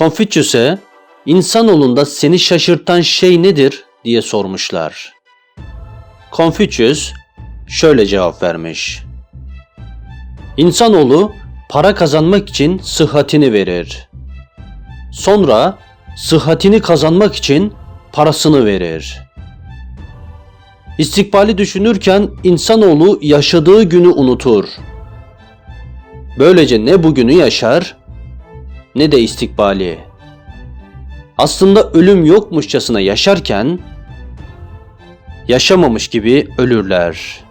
Konfüçyüs'e insanoğlunda seni şaşırtan şey nedir diye sormuşlar. Konfüçyüs şöyle cevap vermiş. İnsanoğlu para kazanmak için sıhhatini verir. Sonra sıhhatini kazanmak için parasını verir. İstikbali düşünürken insanoğlu yaşadığı günü unutur. Böylece ne bugünü yaşar ne de istikbali. Aslında ölüm yokmuşçasına yaşarken yaşamamış gibi ölürler.''